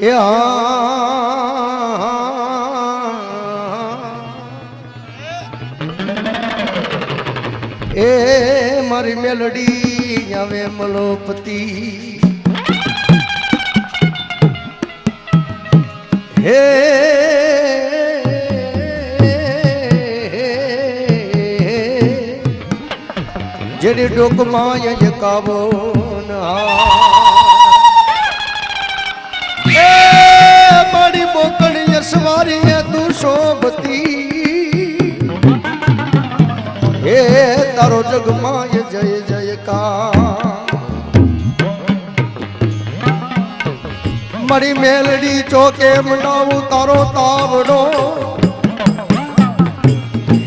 એ એ મારી મેલડી આવે મલોપતિ. હે જેની ડોકમાં યજકાવો એ યસવારી હે તું શોભતી. હે, તારો જગમાય જય જયકાર. મારી મેલડી ચોકે મનાવું તારો તાવડો.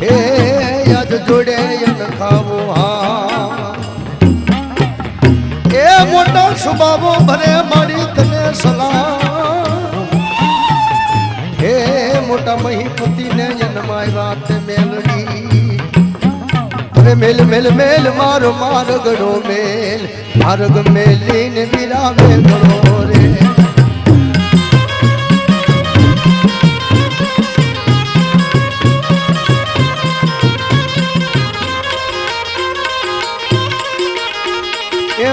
હે યાદ જોડે ખાવું હા. એ મોટા સુબાબો ભરે મારી તને સલાહ. મોટા મહીપતિને જન્માવ્યા તે મેલડી. અરે મેલ મેલ મેલ, મારો માર્ગડો મેલ. માર્ગ મેલીને બિરાવે ગળો રે.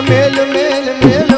મેલ મેલ મેલ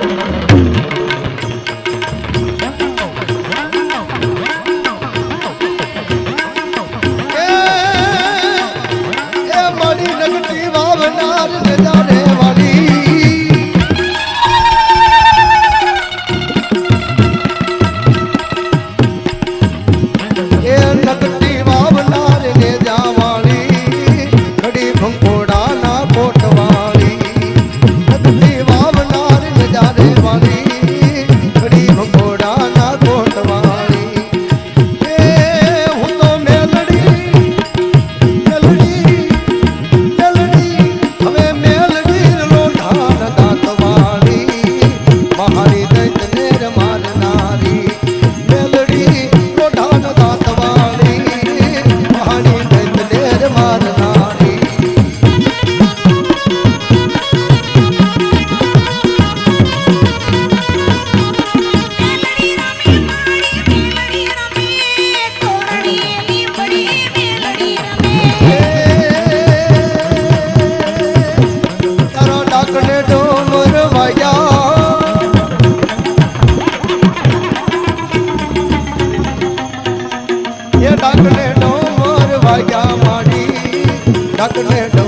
ડાકને ડોમર વાગ્યા માડી. ડાકને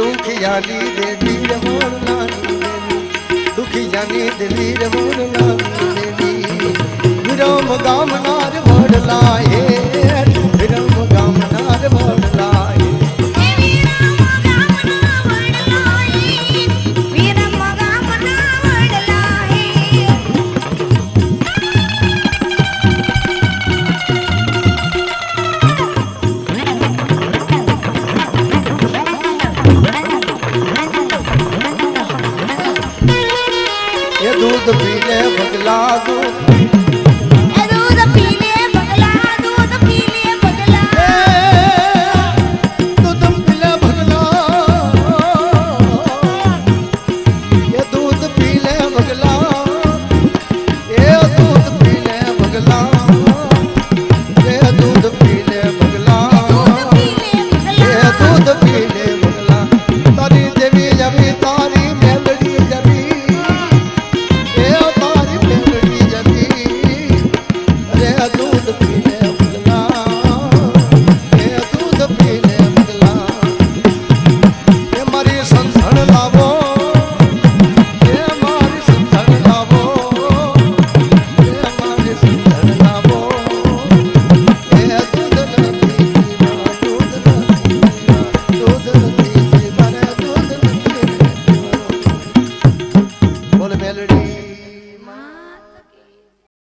દુખિયાની દેવી રમણ નાની દેવી. દુખિયાની દેવી રમણ નાની દેવી. વિરમ ગામનાર વડલા હે દૂધ દો